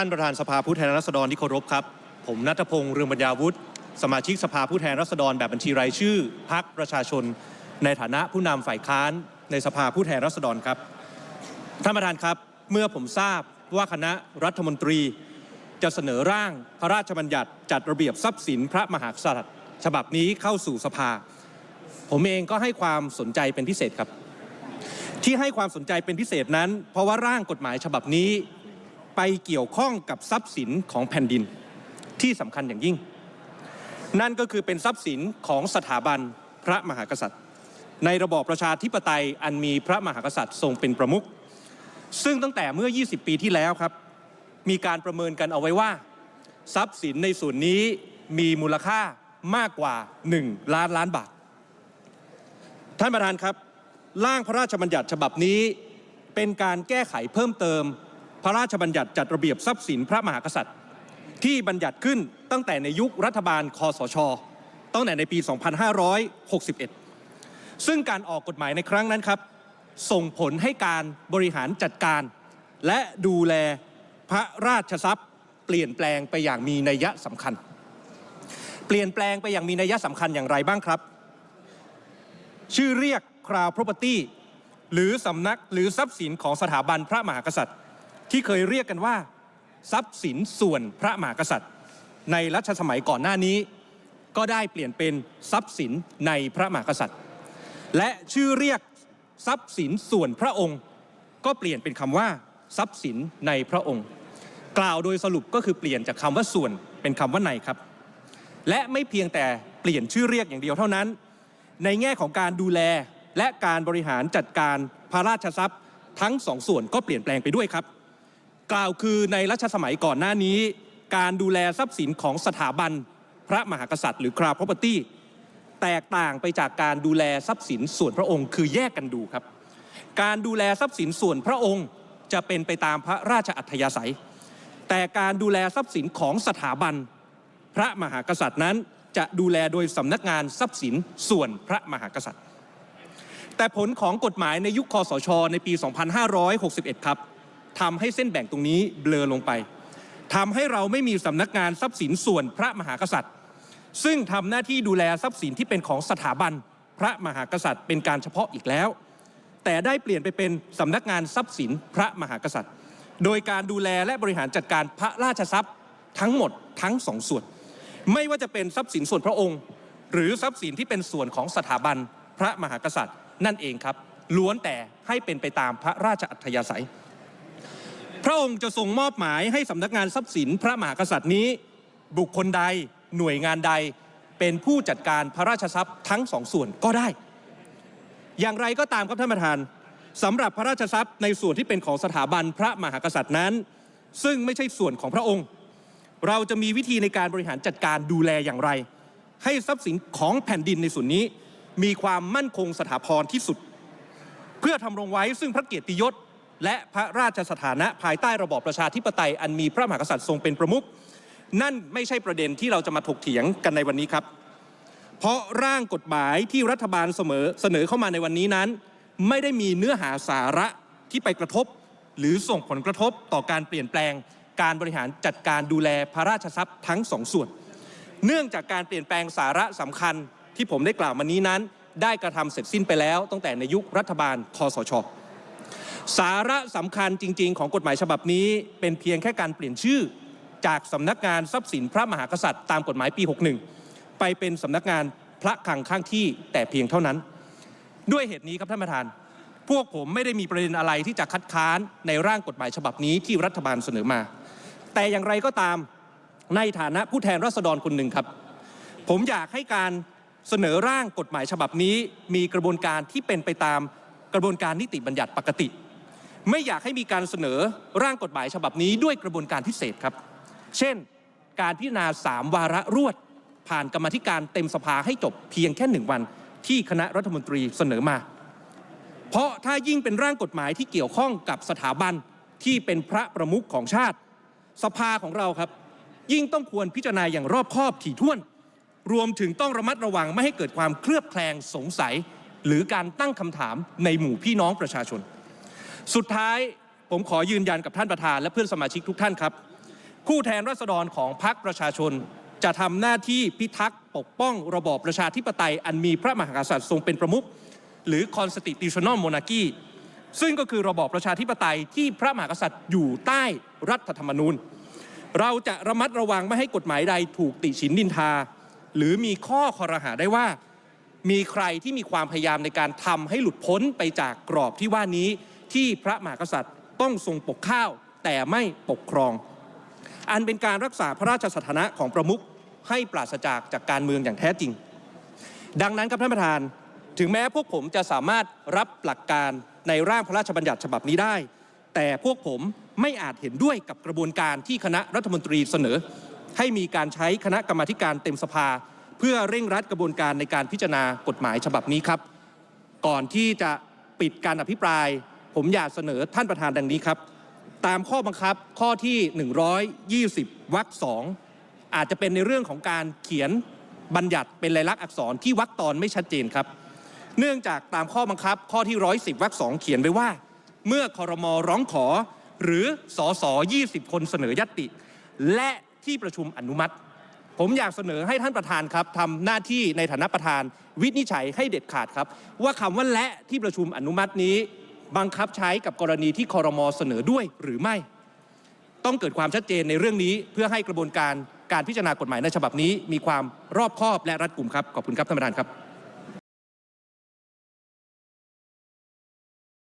ท่านประธานสภาผู้แทนราษฎรที่เคารพครับ ผมนัทพงษ์เรืองปัญญาวุฒิสมาชิกสภาผู้แทนราษฎรแบบบัญชีรายชื่อพักประชาชน ในฐานะผู้นำฝ่ายค้านในสภาผู้แทนราษฎรครับ ท่านประธานครับ เมื่อผมทราบว่าคณะรัฐมนตรี จะเสนอร่างพระราชบัญญัติจัดระเบียบทรัพย์สินพระมหากษัตริย์ ฉบับนี้เข้าสู่สภา ผมเองก็ให้ความสนใจเป็นพิเศษครับ ที่ให้ความสนใจเป็นพิเศษนั้น เพราะว่าร่างกฎหมายฉบับนี้ ไปเกี่ยวข้องกับทรัพย์สินของแผ่นดินที่สำคัญอย่างยิ่ง นั่นก็คือเป็นทรัพย์สินของสถาบันพระมหากษัตริย์ ในระบอบประชาธิปไตยอันมีพระมหากษัตริย์ทรงเป็นประมุขซึ่งตั้งแต่เมื่อ 20 ปีที่แล้วครับ มีการประเมินกันเอาไว้ว่า ทรัพย์สินในส่วนนี้มีมูลค่ามากกว่า 1 ล้านล้านบาท ท่านประธานครับ ร่างพระราชบัญญัติฉบับนี้ เป็นการแก้ไขเพิ่มเติม พระราชบัญญัติจัดระเบียบทรัพย์สินพระมหากษัตริย์ ที่บัญญัติขึ้นตั้งแต่ในยุครัฐบาลคอสช ตั้งแต่ในปี 2561 ซึ่งการออกกฎหมายในครั้งนั้นครับ ส่งผลให้การบริหารจัดการ และดูแลพระราชทรัพย์ เปลี่ยนแปลงไปอย่างมีนัยสำคัญ เปลี่ยนแปลงไปอย่างมีนัยสำคัญอย่างไรบ้างครับ ชื่อเรียก Crown Property หรือสำนักหรือทรัพย์สินของสถาบันพระมหากษัตริย์ ที่เคยเรียกกันว่า ทรัพย์สินส่วนพระมหากษัตริย์ ในรัชสมัยก่อนหน้านี้ ก็ได้เปลี่ยนเป็นทรัพย์สินในพระมหากษัตริย์ และชื่อเรียกทรัพย์สินส่วนพระองค์ ก็เปลี่ยนเป็นคำว่า ทรัพย์สินในพระองค์ กล่าวโดยสรุปก็คือเปลี่ยนจากคำว่าส่วนเป็นคำว่าในครับ และไม่เพียงแต่เปลี่ยนชื่อเรียกอย่างเดียวเท่านั้น ในแง่ของการดูแลและการบริหารจัดการพระราชทรัพย์ ทั้งสองส่วนก็เปลี่ยนแปลงไปด้วยครับ กล่าวคือในรัชสมัยก่อนหน้านี้ การดูแลทรัพย์สินของสถาบันพระมหากษัตริย์หรือ Crown Property แตกต่างไปจากการดูแลทรัพย์สินส่วนพระองค์ คือแยกกันดูครับ การดูแลทรัพย์สินส่วนพระองค์จะเป็นไปตามพระราชอัธยาศัย แต่การดูแลทรัพย์สินของสถาบัน พระมหากษัตริย์นั้นจะดูแลโดยสำนักงานทรัพย์สินส่วนพระมหากษัตริย์ แต่ผลของกฎหมายในยุคคอสช ในปี 2561 ครับ ทำให้เส้นแบ่งตรงนี้เบลอลงไปทำให้เราไม่มีสำนักงานทรัพย์สินส่วนพระมหากษัตริย์ ซึ่งทำหน้าที่ดูแลทรัพย์สินที่เป็นของสถาบันพระมหากษัตริย์ เป็นการเฉพาะอีกแล้ว แต่ได้เปลี่ยนไปเป็นสำนักงานทรัพย์สินพระมหากษัตริย์ โดยการดูแลและบริหารจัดการพระราชทรัพย์ทั้งหมดทั้งสองส่วน ไม่ว่าจะเป็นทรัพย์สินส่วนพระองค์ หรือทรัพย์สินที่เป็นส่วนของสถาบันพระมหากษัตริย์ นั่นเองครับล้วนแต่ให้เป็นไปตามพระราชอัธยาศัย พระองค์จะทรงมอบหมายให้สำนักงานทรัพย์สินพระมหากษัตริย์นี้ บุคคลใดหน่วยงานใดเป็นผู้จัดการพระราชทรัพย์ทั้งสองส่วนก็ได้ อย่างไรก็ตามครับท่านประธานสำหรับพระราชทรัพย์ในส่วนที่เป็นของสถาบันพระมหากษัตริย์นั้น ซึ่งไม่ใช่ส่วนของพระองค์ เราจะมีวิธีในการบริหารจัดการดูแลอย่างไร ให้ทรัพย์สินของแผ่นดินในส่วนนี้ มีความมั่นคงสถาพรที่สุด เพื่อทำรงไว้ซึ่งพระเกียรติยศ และพระราชสถานะภายใต้ระบอบประชาธิปไตยอันมีพระมหากษัตริย์ทรงเป็นประมุขนั่นไม่ใช่ประเด็นที่เราจะมาถกเถียงกันในวันนี้ครับ เพราะร่างกฎหมายที่รัฐบาลเสมอเสนอเข้ามาในวันนี้นั้น ไม่ได้มีเนื้อหาสาระที่ไปกระทบ หรือส่งผลกระทบต่อการเปลี่ยนแปลง การบริหารจัดการดูแลพระราชทรัพย์ทั้งสองส่วน เนื่องจากการเปลี่ยนแปลงสาระสำคัญที่ผมได้กล่าวมานี้นั้น ได้กระทำเสร็จสิ้นไปแล้วตั้งแต่ในยุครัฐบาลคอสช สาระสำคัญจริง ๆ ของกฎหมายฉบับนี้ เป็นเพียงแค่การเปลี่ยนชื่อ จากสำนักงานทรัพย์สินพระมหากษัตริย์ตามกฎหมายปี 61 ไปเป็นสำนักงานพระคลังข้างที่แต่เพียงเท่านั้น ด้วยเหตุนี้ครับท่านประธาน พวกผมไม่ได้มีประเด็นอะไรที่จะคัดค้านในร่างกฎหมายฉบับนี้ที่รัฐบาลเสนอมา แต่อย่างไรก็ตามในฐานะผู้แทนราษฎรคนหนึ่งครับ ผมอยากให้การเสนอร่างกฎหมายฉบับนี้ มีกระบวนการที่เป็นไปตามกระบวนการนิติบัญญัติปกติ ไม่อยากให้มีการเสนอร่างกฎหมายฉบับนี้ด้วยกระบวนการพิเศษครับ เช่น การพิจารณาสามวาระรวด ผ่านกรรมธิการเต็มสภาให้จบเพียงแค่หนึ่งวันที่คณะรัฐมนตรีเสนอมา เพราะถ้ายิ่งเป็นร่างกฎหมายที่เกี่ยวข้องกับสถาบันที่เป็นพระประมุขของชาติ สภาของเราครับ ยิ่งต้องควรพิจารณาอย่างรอบคอบถี่ถ้วน รวมถึงต้องระมัดระวังไม่ให้เกิดความเคลือบแคลงสงสัย หรือการตั้งคำถามในหมู่พี่น้องประชาชน สุดท้ายผมขอยืนยันกับท่านประธานและเพื่อนสมาชิกทุกท่านครับผู้แทนราษฎรของพรรคประชาชน จะทำหน้าที่พิทักษ์ปกป้องระบอบประชาธิปไตย อันมีพระมหากษัตริย์ทรงเป็นประมุขหรือ constitutional monarchy ซึ่งก็คือระบอบประชาธิปไตยที่พระมหากษัตริย์อยู่ใต้รัฐธรรมนูญ เราจะระมัดระวังไม่ให้กฎหมายใดถูกติฉินนินทา หรือมีข้อคอรหาได้ว่า มีใครที่มีความพยายามในการทำให้หลุดพ้นไปจากกรอบที่ว่านี้ ที่พระมหากษัตริย์ต้องทรงปกข้าวแต่ไม่ปกครอง อันเป็นการรักษาพระราชสถานะของประมุขให้ปราศจากจากการเมืองอย่างแท้จริง ดังนั้นครับท่านประธาน ถึงแม้พวกผมจะสามารถรับหลักการในร่างพระราชบัญญัติฉบับนี้ได้ แต่พวกผมไม่อาจเห็นด้วยกับกระบวนการที่คณะรัฐมนตรีเสนอ ให้มีการใช้คณะกรรมาการเต็มสภา เพื่อเร่งรัดกระบวนการในการพิจารณากฎหมายฉบับนี้ครับ ก่อนที่จะปิดการอภิปราย ผมอยากเสนอท่านประธานดังนี้ครับ ตามข้อบังคับข้อที่ 120วรรคสองอาจจะเป็นในเรื่องของการเขียนบัญญัติเป็นลายลักษณ์อักษรที่วรรคตอนไม่ชัดเจนครับ เนื่องจากตามข้อบังคับข้อที่ 110วรรคสองเขียนไว้ว่า เมื่อคอรมอร้องขอหรือสอสอ20 คนเสนอยตติและที่ประชุมอนุมัติ ผมอยากเสนอให้ท่านประธานครับทำหน้าที่ในฐานะประธาน วินิจฉัยให้เด็ดขาดครับ ว่าคำว่าและที่ประชุมอนุมัตินี้ บังคับใช้กับกรณีที่คอรมอเสนอด้วยหรือไม่ ต้องเกิดความชัดเจนในเรื่องนี้เพื่อให้กระบวนการการพิจารณากฎหมายในฉบับนี้ มีความรอบคอบและรัดกุมครับขอบคุณครับท่านประธานครับ